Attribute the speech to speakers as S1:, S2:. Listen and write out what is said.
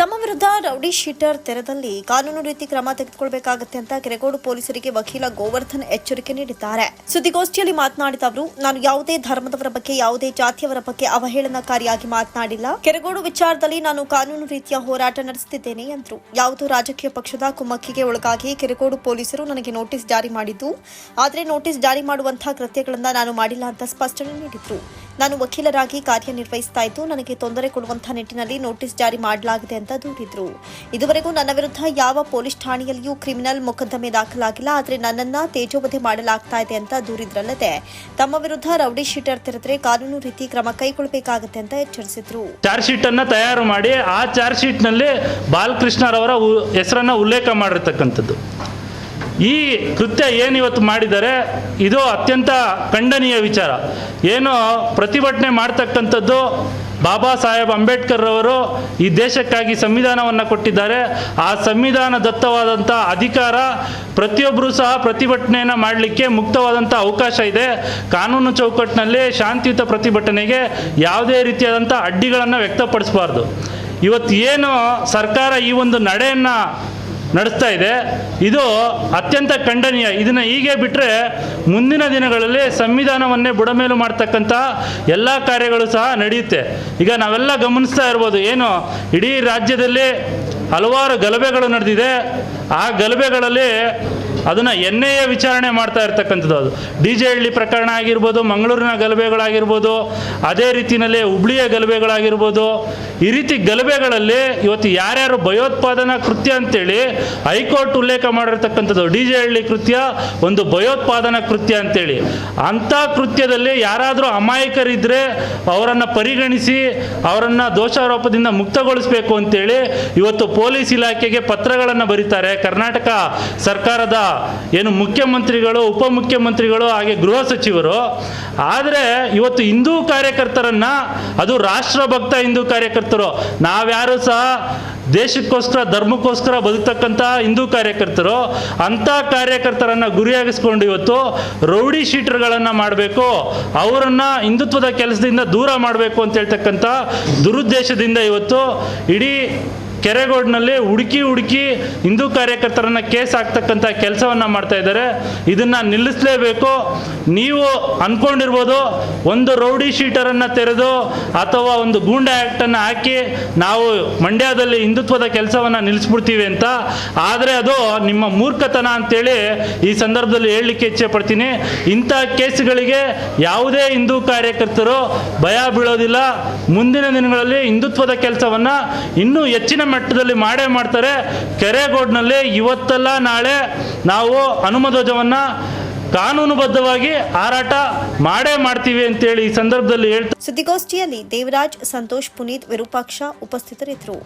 S1: ತಮ್ಮ ವಿರುದ್ಧ rowdy sheeter ತೆರದಲ್ಲಿ ಕಾನೂನು ರೀತಿ ಕ್ರಮ ತೆಗೆದುಕೊಳ್ಳಬೇಕಾಗುತ್ತೆ ಅಂತ ಕೆರೆಗೋಡು ಪೊಲೀಸರಿಗೆ ವಕೀಲ ಗೋವರ್ಧನ್ ಎಚ್ಚರಿಕೆ ನೀಡಿದ್ದಾರೆ. ಸುದ್ದಿಗೋಷ್ಠಿಯಲ್ಲಿ ಮಾತನಾಡಿದ ಅವರು, ನಾನು ಯಾವುದೇ ಧರ್ಮದವರ ಬಗ್ಗೆ, ಯಾವುದೇ ಜಾತಿಯವರ ಬಗ್ಗೆ ಅವಹೇಳನಕಾರಿಯಾಗಿ ಮಾತನಾಡಿಲ್ಲ. ಕೆರೆಗೋಡು ವಿಚಾರದಲ್ಲಿ ನಾನು ಕಾನೂನು ರೀತಿಯ ಹೋರಾಟ ನಡೆಸುತ್ತಿದ್ದೇನೆ ಎಂದರು. ಯಾವುದೋ ರಾಜಕೀಯ ಪಕ್ಷದ ಕುಮ್ಮಕ್ಕಿಗೆ ಒಳಗಾಗಿ ಕೆರೆಗೋಡು ಪೊಲೀಸರು ನನಗೆ ನೋಟಿಸ್ ಜಾರಿ ಮಾಡಿದ್ದು, ಆದರೆ ನೋಟಿಸ್ ಜಾರಿ ಮಾಡುವಂತಹ ಕೃತ್ಯಗಳನ್ನು ನಾನು ಮಾಡಿಲ್ಲ ಅಂತ ಸ್ಪಷ್ಟನೆ ನೀಡಿದ್ರು. ನಾನು ವಕೀಲರಾಗಿ ಕಾರ್ಯನಿರ್ವಹಿಸ್ತಾ ಇದ್ದು, ನನಗೆ ತೊಂದರೆ ಕೊಡುವಂತಹ ನಿಟ್ಟಿನಲ್ಲಿ ನೋಟಿಸ್ ಜಾರಿ ಮಾಡಲಾಗಿದೆ ಅಂತ ದೂರಿದ್ರು ಇದುವರೆಗೂ ನನ್ನ ವಿರುದ್ಧ ಯಾವ ಪೊಲೀಸ್ ಠಾಣೆಯಲ್ಲಿಯೂ ಕ್ರಿಮಿನಲ್ ಮೊಕದ್ದಮೆ ದಾಖಲಾಗಿಲ್ಲ. ಆದರೆ ನನ್ನನ್ನ ತೇಜೋವಧೆ ಮಾಡಲಾಗ್ತಾ ಇದೆ ಅಂತ ದೂರಿದ್ರಲ್ಲದೆ. ತಮ್ಮ ವಿರುದ್ಧ ರೌಡಿ ಶೀಟರ್ ತೆರೆದ್ರೆ ಕಾನೂನು ರೀತಿ ಕ್ರಮ ಕೈಗೊಳ್ಳಬೇಕಾಗುತ್ತೆ ಅಂತ ಎಚ್ಚರಿಸಿದ್ರು.
S2: ಚಾರ್ಜ್ ಶೀಟನ್ನು ತಯಾರು ಮಾಡಿ ಆ ಚಾರ್ಜ್ ಶೀಟ್ನಲ್ಲಿ ಬಾಲಕೃಷ್ಣರವರ ಉ- ಹೆಸರನ್ನು ಉಲ್ಲೇಖ ಮಾಡಿರ್ತಕ್ಕಂಥದ್ದು. ಈ ಕೃತ್ಯ ಏನು ಇವತ್ತು ಮಾಡಿದ್ದಾರೆ, ಇದು ಅತ್ಯಂತ ಖಂಡನೀಯ ವಿಚಾರ. ಏನು ಪ್ರತಿಭಟನೆ ಮಾಡ್ತಕ್ಕಂಥದ್ದು ಬಾಬಾ ಸಾಹೇಬ್ ಅಂಬೇಡ್ಕರ್ ಅವರು ಈ ದೇಶಕ್ಕಾಗಿ ಸಂವಿಧಾನವನ್ನು ಕೊಟ್ಟಿದ್ದಾರೆ. ಆ ಸಂವಿಧಾನ ದತ್ತವಾದಂಥ ಅಧಿಕಾರ ಪ್ರತಿಯೊಬ್ಬರೂ ಸಹ ಪ್ರತಿಭಟನೆಯನ್ನು ಮಾಡಲಿಕ್ಕೆ ಮುಕ್ತವಾದಂಥ ಅವಕಾಶ ಇದೆ. ಕಾನೂನು ಚೌಕಟ್ಟಿನಲ್ಲಿ ಶಾಂತಿಯುತ ಪ್ರತಿಭಟನೆಗೆ ಯಾವುದೇ ರೀತಿಯಾದಂಥ ಅಡ್ಡಿಗಳನ್ನು ವ್ಯಕ್ತಪಡಿಸಬಾರ್ದು. ಇವತ್ತು ಏನು ಸರ್ಕಾರ ಈ ಒಂದು ನಡೆಯನ್ನು ನಡೆಸ್ತಾ ಇದೆ. ಇದು ಅತ್ಯಂತ ಖಂಡನೀಯ. ಇದನ್ನು ಹೀಗೆ ಬಿಟ್ಟರೆ ಮುಂದಿನ ದಿನಗಳಲ್ಲಿ ಸಂವಿಧಾನವನ್ನೇ ಬುಡಮೇಲು ಮಾಡ್ತಕ್ಕಂಥ ಎಲ್ಲ ಕಾರ್ಯಗಳು ಸಹ ನಡೆಯುತ್ತೆ. ಈಗ ನಾವೆಲ್ಲ ಗಮನಿಸ್ತಾ ಇರ್ಬೋದು, ಏನು ಇಡೀ ರಾಜ್ಯದಲ್ಲಿ ಹಲವಾರು ಗಲಭೆಗಳು ನಡೆದಿದೆ. ಆ ಗಲಭೆಗಳಲ್ಲಿ ಅದನ್ನು ಎನ್ ವಿಚಾರಣೆ ಮಾಡ್ತಾ ಇರ್ತಕ್ಕಂಥದ್ದು ಅದು. ಡಿ ಜೆ ಹಳ್ಳಿ ಪ್ರಕರಣ ಆಗಿರ್ಬೋದು, ಮಂಗಳೂರಿನ ಗಲಭೆಗಳಾಗಿರ್ಬೋದು, ಅದೇ ರೀತಿಯಲ್ಲಿ ಹುಬ್ಳಿಯ ಗಲಭೆಗಳಾಗಿರ್ಬೋದು, ಈ ರೀತಿ ಗಲಭೆಗಳಲ್ಲಿ ಇವತ್ತು ಯಾರ್ಯಾರು ಭಯೋತ್ಪಾದನಾ ಕೃತ್ಯ ಅಂತೇಳಿ ಹೈಕೋರ್ಟ್ ಉಲ್ಲೇಖ ಮಾಡಿರ್ತಕ್ಕಂಥದ್ದು, ಡಿ ಜೆ ಹಳ್ಳಿ ಕೃತ್ಯ ಒಂದು ಭಯೋತ್ಪಾದನಾ ಕೃತ್ಯ ಅಂತೇಳಿ. ಅಂಥ ಕೃತ್ಯದಲ್ಲಿ ಯಾರಾದರೂ ಅಮಾಯಕರಿದ್ದರೆ ಅವರನ್ನು ಪರಿಗಣಿಸಿ ಅವರನ್ನು ದೋಷಾರೋಪದಿಂದ ಮುಕ್ತಗೊಳಿಸಬೇಕು ಅಂತೇಳಿ ಇವತ್ತು ಪೊಲೀಸ್ ಇಲಾಖೆಗೆ ಪತ್ರಗಳನ್ನು ಬರೀತಾರೆ. ಕರ್ನಾಟಕ ಸರ್ಕಾರದ ಏನು ಮುಖ್ಯಮಂತ್ರಿಗಳು, ಉಪಮುಖ್ಯಮಂತ್ರಿಗಳು, ಹಾಗೆ ಗೃಹ ಸಚಿವರು. ಆದರೆ ಇವತ್ತು ಹಿಂದೂ ಕಾರ್ಯಕರ್ತರನ್ನ, ಅದು ರಾಷ್ಟ್ರಭಕ್ತ ಹಿಂದೂ ಕಾರ್ಯಕರ್ತರು. ನಾವ್ಯಾರು ಸಹ ದೇಶಕ್ಕೋಸ್ಕರ, ಧರ್ಮಕ್ಕೋಸ್ಕರ ಬದುಕ್ತಕ್ಕಂಥ ಹಿಂದೂ ಕಾರ್ಯಕರ್ತರು. ಅಂಥ ಕಾರ್ಯಕರ್ತರನ್ನು ಗುರಿಯಾಗಿಸ್ಕೊಂಡು ಇವತ್ತು ರೌಡಿ ಶೀಟರ್ಗಳನ್ನು ಮಾಡಬೇಕು. ಅವರನ್ನು ಹಿಂದುತ್ವದ ಕೆಲಸದಿಂದ ದೂರ ಮಾಡಬೇಕು ಅಂತ ಹೇಳ್ತಕ್ಕಂಥ ದುರುದ್ದೇಶದಿಂದ ಇವತ್ತು ಇಡೀ ಕೆರೆಗೋಡ್ನಲ್ಲಿ ಹುಡುಕಿ ಹುಡುಕಿ ಹಿಂದೂ ಕಾರ್ಯಕರ್ತರನ್ನ ಕೇಸ್ ಹಾಕ್ತಕ್ಕಂಥ ಕೆಲಸವನ್ನು ಮಾಡ್ತಾ ಇದ್ದಾರೆ. ಇದನ್ನು ನಿಲ್ಲಿಸಲೇಬೇಕು. ನೀವು ಅಂದ್ಕೊಂಡಿರ್ಬೋದು ಒಂದು ರೌಡಿ ಶೀಟರನ್ನು ತೆರೆದು ಅಥವಾ ಒಂದು ಗೂಂಡಾ ಆ್ಯಕ್ಟನ್ನು ಹಾಕಿ ನಾವು ಮಂಡ್ಯದಲ್ಲಿ ಹಿಂದುತ್ವದ ಕೆಲಸವನ್ನು ನಿಲ್ಲಿಸ್ಬಿಡ್ತೀವಿ ಅಂತ. ಆದರೆ ಅದು ನಿಮ್ಮ ಮೂರ್ಖತನ ಅಂತೇಳಿ ಈ ಸಂದರ್ಭದಲ್ಲಿ ಹೇಳಲಿಕ್ಕೆ ಇಚ್ಛೆ ಪಡ್ತೀನಿ. ಇಂಥ ಕೇಸ್ಗಳಿಗೆ ಯಾವುದೇ ಹಿಂದೂ ಕಾರ್ಯಕರ್ತರು ಭಯ ಬೀಳೋದಿಲ್ಲ. ಮುಂದಿನ ದಿನಗಳಲ್ಲಿ ಹಿಂದುತ್ವದ ಕೆಲಸವನ್ನು ಇನ್ನೂ ಹೆಚ್ಚಿನ ಮಟ್ಟದಲ್ಲಿ ಮಾಡೇ ಮಾಡ್ತಾರೆ. ಕೆರೆಗೋಡ್ನಲ್ಲಿ ಇವತ್ತಲ್ಲ ನಾಳೆ ನಾವು ಹನುಮಧ್ವಜವನ್ನು ಕಾನೂನುಬದ್ಧವಾಗಿ ಹಾರಾಟ ಮಾಡೇ ಮಾಡ್ತೀವಿ ಅಂತೇಳಿ ಈ ಸಂದರ್ಭದಲ್ಲಿ ಹೇಳ್ತಾರೆ
S1: ಸುದ್ದಿಗೋಷ್ಠಿಯಲ್ಲಿ ದೇವರಾಜ್, ಸಂತೋಷ್, ಪುನೀತ್ ವಿರೂಪಾಕ್ಷ ಉಪಸ್ಥಿತರಿದ್ದರು.